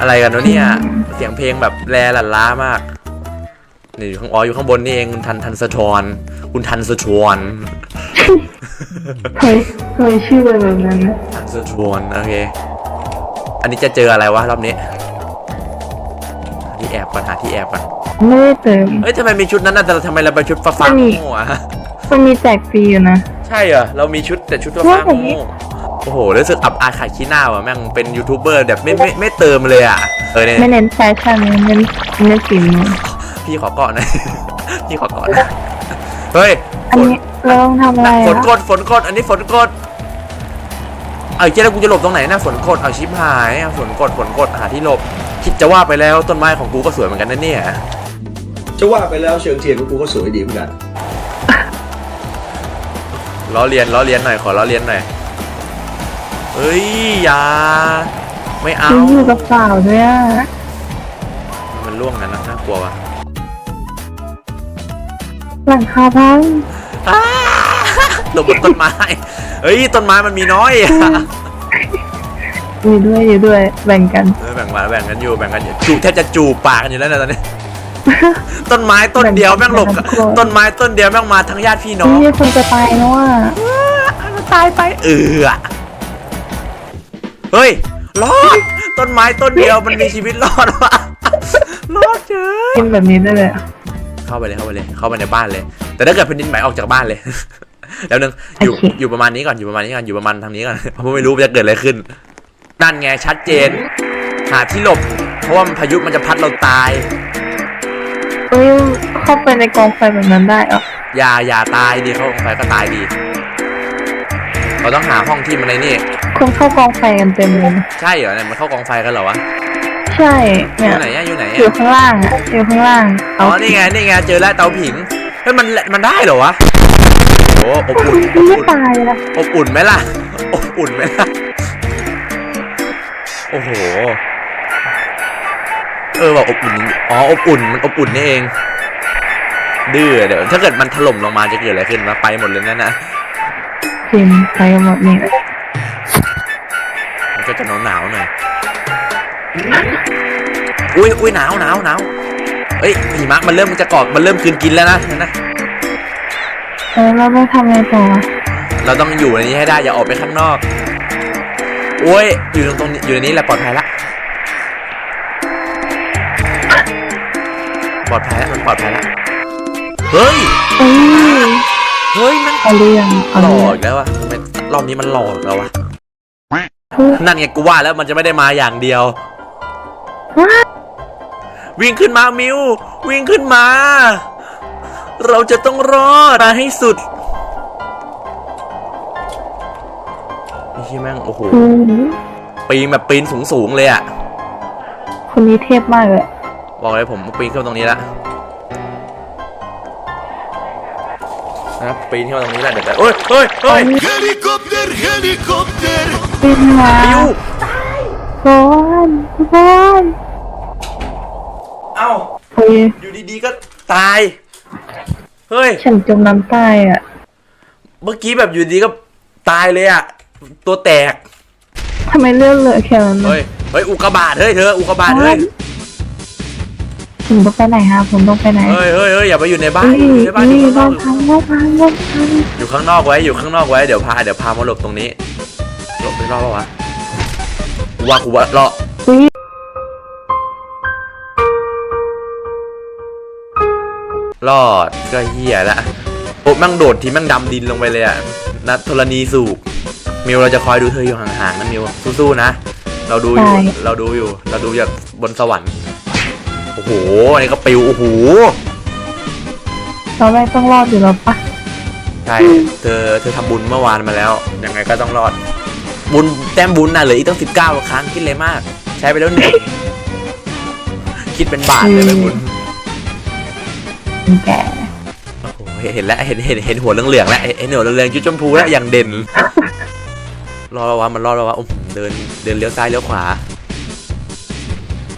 อะไรกันวะเนี่ย เสียงเพลงแบบแรหลั่นล้ามาก นี่อยู่ข้างอ๋ออยู่ข้างบนนี่เองคุณทันทันสะทอนคุณทันสะทอนเคยเคยชื่ออะไรแบบนั้นนะทันสะทอนโอเค อันนี้จะเจออะไรวะรอบนี้หาที่แอบก่อนหาที่แอบก่อนไม่ได้เติมเฮ้ยทำไมมีชุดนั้นน่ะแต่ทำไมเราไปชุดฟ้าฟ้าไม่มีโง่อะมันมีแจกฟรีอยู่นะ ใช่เหรอ เรามีชุดแต่ชุดฟ้าฟ้าใช่โง่ โอ้โหรู้สึกอับอายขายขี้หน้าว่ะแม่งเป็นยูทูบเบอร์แบบไม่ไม่ไม่เติมเลยอะเออเนี่ยไม่เน้นแฟชั่นเน้นเน้นฝีมือพี่ขอเกาะหน่อยพี่ขอเกาะหน่อยเฮ้ยอันนี้เราต้องทำอะไรฝนอะกดฝนกดอันนี้ฝนกดเอาเจ๊แล้วกูจะหลบตรงไหนนะฝนกดเอาชิปหายเอาฝนกดฝนกดหาที่หลบ คิดจะว่าไปแล้วต้นไม้ของกูก็สวยเหมือนกันนะเนี่ยจะว่าไปแล้วเชิงเทียนของกูก็สวยดีเหมือนกันล้อเลียนล้อเลียนหน่อยขอล้อเลียนหน่อย เฮ้ยอย่าไม่เอาซื้ออยู่กับเปล่าด้วยอะมันล่วงกันนะน่ากลัววะหลังคาพังอ้าหลบบนต้นไม้เฮ้ยต้นไม้มันมีน้อยอะอยู่ด้วยอยู่ด้วยแบ่งกันเออแบ่งมาแบ่งกันอยู่แบ่งกันอยู่จูบแทบจะจูบปากกันอยู่แล้วนะตอนนี้ ต้นไม้ต้นเดียวแม่งหลบกับต้นไม้ต้นเดียวแม่งมาทั้งญาติพี่น้องนี่คนจะตายแล้วอะมันตายไปเออ เฮ้ย รอด ต้นไม้ต้นเดียวมันมีชีวิตรอดวะรอดเฉยกินแบบนี้ได้เลยอะเข้าไปเลยเข้าไปเลย เข้าไปในบ้านเลย แต่ถ้าเกิดแผ่นดินไหวออกจากบ้านเลย แล้วนึงอยู่อยู่ประมาณนี้ก่อนอยู่ประมาณนี้ก่อนอยู่ประมาณทางนี้ก่อนเพราะไม่รู้ว่าจะเกิดอะไรขึ้น นั่นไงชัดเจน หาที่หลบ เพราะว่ามันพายุมันจะพัดเราตาย เอ้ยเข้าไปในกองไฟแบบนั้นได้เหรอ อย่าอย่าตายดีเขาลงไปก็ตายดี เราต้องหาห้องที่มันในนี่คนเข้ากองไฟกันเต็มเลยนะใช่เหรอเนี่ยมันเข้อกองไฟกันเหรอวะใช่อเนี่ยยู่ไหนอะอยู่ไหนอยู่อะข้างล่างอะอยู่ข้างล่างอ๋เอาอนี่ไงนี่ไงเจอแล้วเตาผิงเฮ้ยมันมันได้เหรอวะโอ้อบอุ่นอบไม่อุ่น ตายนะอบอุ่นไหมล่ะ อบอุ่นไหมล่ะ โอ้โห เออว่าอบอุ่นอ๋อ อบอุ่น มันอบอุ่นนี่เอง ดื้อ เดี๋ยว ถ้าเกิดมันถล่มลงมาจะเกิดอะไรขึ้นวะไปหมดเลยนั่นนะ พิมพ์ไปกันหมดนี่มันก็จะหนาวหนาวๆหน่อย อุ้ยอุ้ยหนาวหนาวหนาวเอ้ยหิมะมันเริ่มจะกรอบมันเริ่มกลืนกินแล้วนะนั่นนะ เออเราต้องทำไงต่อวะเราต้องอยู่ในนี้ให้ได้อย่าออกไปข้างนอกโอ้ยอยู่ตรงตรงนี้อยู่ในนี้แหละปลอดภัยละ ปลอดภัยแล้วมันปลอดภัยละ เฮ้ย เอ้ย เฮ้ยมันเอาเรื่องเอาหลเรื่ออกงอีกแล้ววะทำไมรอบนี้มันหลอกแล้ววะเฮ้ยนั่นไงกูว่าแล้วมันจะไม่ได้มาอย่างเดียวว้าวิ่งขึ้นมามิว วิ่งขึ้นมา เราจะต้องรอดมาให้สุดนี่แม่งโอ้โหอืมปีนแบบปีนสูงสูงๆเลยอะคนนี้เทพมากเลยบอกเลยผมปีนขึ้นมาตรงนี้ละ นะครับปีนขึ้นมาตรงนี้ละเดี๋ยวแต่เอ้ยเฮ้ยเฮ้ย Helikopter, helikopter. เป็นมามิวบอลบอลเอ้าเฮ้ยอยู่ดีๆก็ตาย เฮ้ย ฉันจมน้ำใต้อะ เมื่อกี้แบบอยู่ดีก็ตายเลยอะตัวแตกทำไมเลือดเหลือแค่นั้นเฮ้ย เฮ้ย อุกกาบาตเฮ้ยเธอ อุกกาบาตเฮ้ย ผมต้องไปไหนฮะผมต้องไปไหนเฮ้ยเฮ้ยเฮ้ยอย่าไปอยู่ในบ้านนี่อยู่ในบ้านอยู่นี่ข้างนบ้าอนกพังบ้านพังบ้านพังอยู่ข้างนอกไว้อยู่ข้างนอกไว้เดี๋ยวพาเดี๋ยวพามาหลบตรงนี้หลบไปรอดปะวะกูว่ากูว่ารอดอุ้ยรอดก็เฮียละโอ้แม่งโดดทีแม่งดำดินลงไปเลยอะนัดธรณีสูบมิวเราจะคอยดูเธออยู่ห่างๆนะมิวสู้ๆนะเราดูอยู่เราดูอยู่เราดูจากบนสวรรค์ โอ้โหอันนี้ก็ปิวโอ้โหเราไม่ต้องรอดอยู่แล้วปะใช่เธอเธอทำบุญเมื่อวานมาแล้วยังไงก็ต้องรอด บุญแต้มบุญน่ะเหลืออีกตั้งสิบเก้าครั้งคิดเลยมาก ใช้ไปแล้วหนึ่งคิดเป็นบาทเลยไหมบุญแกโอ้โหเห็นแล้วเห็นเห็นเห็นหัวเหลืองๆแล้วเห็นหัวเหลืองๆจุดชมพูแล้วอย่างเด่นรอดแล้ววะมันรอดแล้ววะอุ้มเดินเดินเลี้ยวซ้ายเลี้ยวขวา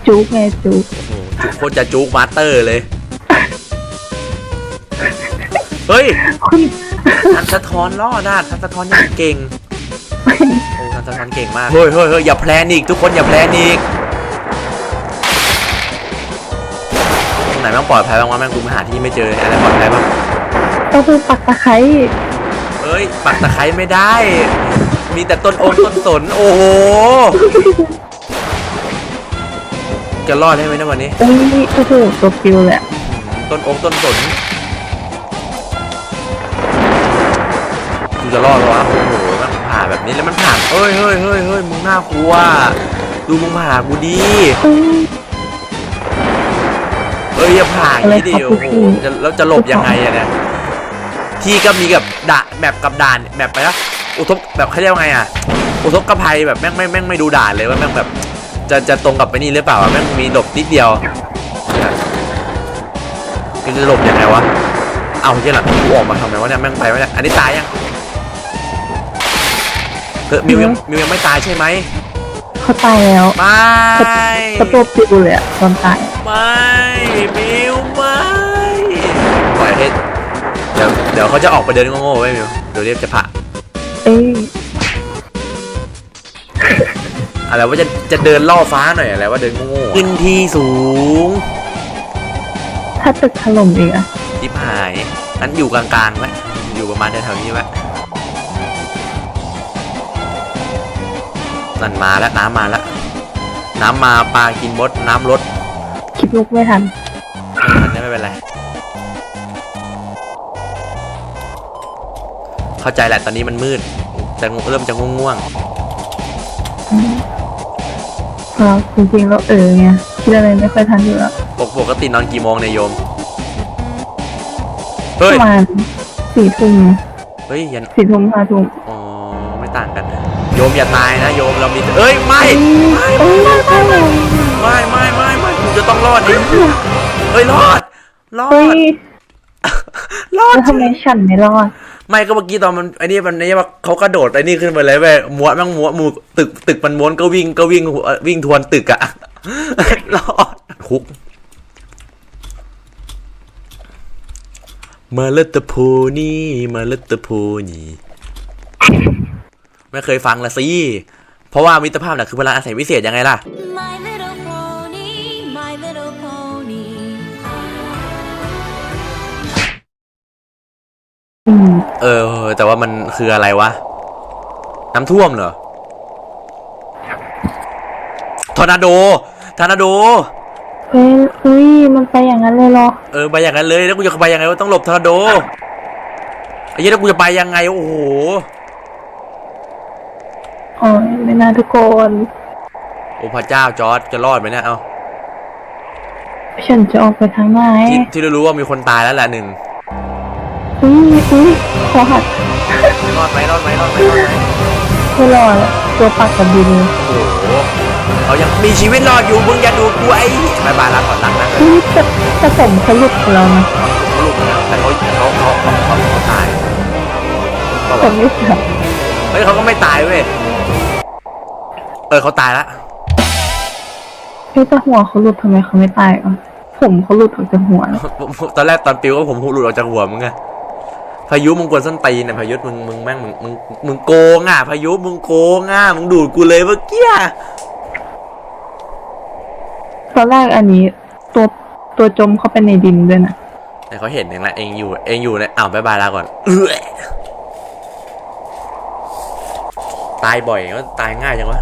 จุกไงจุกโอ้โห จุกคนจะจุกมาสเตอร์เลย เฮ้ยทันสะท้อนล่อหน้าทันสะท้อนยังเก่งโอ้ทันสะท้อนเก่งมากเฮ้ยเฮ้ยเฮ้ยอย่าแพลนอีกทุกคนอย่าแพลนอีกตรงไหนแม่งปลอดภัยบ้างวะแม่งกูมาหาที่ไม่เจออะไรปลอดภัยบ้างก็คือปักตะไคร้เฮ้ยปักตะไคร้ไม่ได้ มีแต่ต้นโอ๊ต้นสนโอ้โห จะรอดได้ไหมเนะวันนี้อุ้ยโอ้โหตัวปิวเลยอะต้นองค์ต้นสนกูจะรอดเหรอวะโอ้โหมันผ่าแบบนี้แล้วมันผ่าเฮ้ยเฮ้ยเฮ้ยเฮ้ยมึงน่ากลัวดูมึงผ่ากูดีอุ้ยเอ้ยอย่าผ่าอย่างนี้ดิอะไรครับโอ้โหพี่จะแล้วจะหลบยังไงอะเนี่ยที่ก็มีกับด่าแบบกับด่านแบบไปนะอุทกแบบเขาเรียกว่าไงอะอุทกภัยแบบแม่งแม่งแม่งไม่ดูด่านเลยว่าแม่งแบบ จะจะตรงกับไปนี่หรือเปล่าอะแม่งมีหลบนิดเดียวเนี่ยกูจะหลบยังไงวะ เอาเหี้ยหลังกูออกมาทำไมวะเนี่ยแม่งไปไม่ได้อันนี้ตายยังเออมิวยังมิวยังไม่ตายใช่ไหมเขาตายแล้วไม่เขาตัวปิวเลยอะตอนตายไม่มิวไม่ปล่อยให้เดี๋ยวเดี๋ยวเขาจะออกไปเดินโง่ๆไว้มิวเดี๋ยวเรียกจะพร อะไรว่าจะจะเดินล่อฟ้าหน่อยอะไรว่าเดินโง่ๆขึ้นที่สูง ถ้าตึกถล่มอีกอะทิพหายนั้นอยู่กลางๆไว้อยู่ประมาณแถวๆนี้ไว้นั่นมาแล้วน้ำมาแล้วน้ำมาปลากินมดน้ำลดคิดลุกไม่ทันอันนี้ไม่เป็นไร เข้าใจแหละตอนนี้มันมืดจะงเริ่มจะง่วงเราจริงๆเราเออไงคิดอะไรไม่ค่อยทันอยู่แล้วๆปกปกตินอนกี่โมงเนี่ยโยม ปเฮ้ย ระมาณสี่ทุ่มเฮ้ยยันสี่ทุ่มห้าทุ่มอ๋อ ไม่ต่างกันโยมอย่าตายนะโยมเรามีเอ้ย ไม่เอ้ยไม่ไม่ไม่ไม่ไม่ไม่กูจะต้องรอดดิเฮ้ย รอด รอเฮ้ดยรอดแล้วทำไมฉันไม่รอด ไม่ก็เมื่อกี้ตอนมันไอ้นี่มันนี่ว่าเขากระโดดไอ้นี่ขึ้นไปเลยเว้ยม้วแม่งม้วมูตึกตึกมันม้วนก็วิ่งก็วิ่งวิ่งทวนตึกอะรอดคุกมาเลตะโพนี่มาเลตะโพนี่ไม่เคยฟังละสิเพราะว่ามิตรภาพน่ะคือพลังอาศัยวิเศษยังไงล่ะ เออ แต่ว่ามันคืออะไรวะ น้ำท่วมเหรอทอร์นาโดทอร์นาโด เฮ้ยเฮ้ย มันไปอย่างนั้นเลยเหรอ เออไปอย่างนั้นเลยแล้วกูจะไปยังไงวะต้องหลบทอร์นาโดไอ้เหี้ยแล้วกูจะไปยังไงโอ้โหอ๋อไม่น่าทุกคนโอ้พระเจ้าจอร์ดจะรอดไหมเนี่ยเอาฉันจะออกไปทางไหนที่ที่รู้ๆว่ามีคนตายแล้วแหละหนึ่ง อุ้ยอุ้ยขอหัดรอดไหมรอดไหมรอดไหมรอดไหมไม่รอดแล้วตัวปักกับดินโอ้โหเขายังมีชีวิตรอดอยู่มึงอย่าดูกูไอ้บายบายลาก่อนรักนะอุ้ยจะจะสมเขาหลุดไปแล้วนะเขาลูกนะแต่เขาเขาเขาเขาเขาเขาตายก็ผแบบมไม่เชื่อเฮ้ยเขาก็ไม่ตายเว้ยเออเขาตายละเฮ้ยแต่หัวเขาหลุดทำไมเขาไม่ตายอะผมเขาหลุดออกจากหัวแล้วตอนแรกตอนปิวก็ผมหลุดออกจากหัวมึงไง พายุมึงกวนส้นตีนนะพายุมึงมึงแม่งมึงมึงมึงโกงอะพายุมึงโกงอะมึงดูดกูเลยเมื่อกี้อะตอนแรกอันนี้ตัวตัวจมเข้าไปในดินด้วยนะแต่เขาเห็นเองละเองอยู่เองอยู่ในอ้าวบายบายลาก่อนเอื้อตายบ่อยก็ตายง่ายจังวะ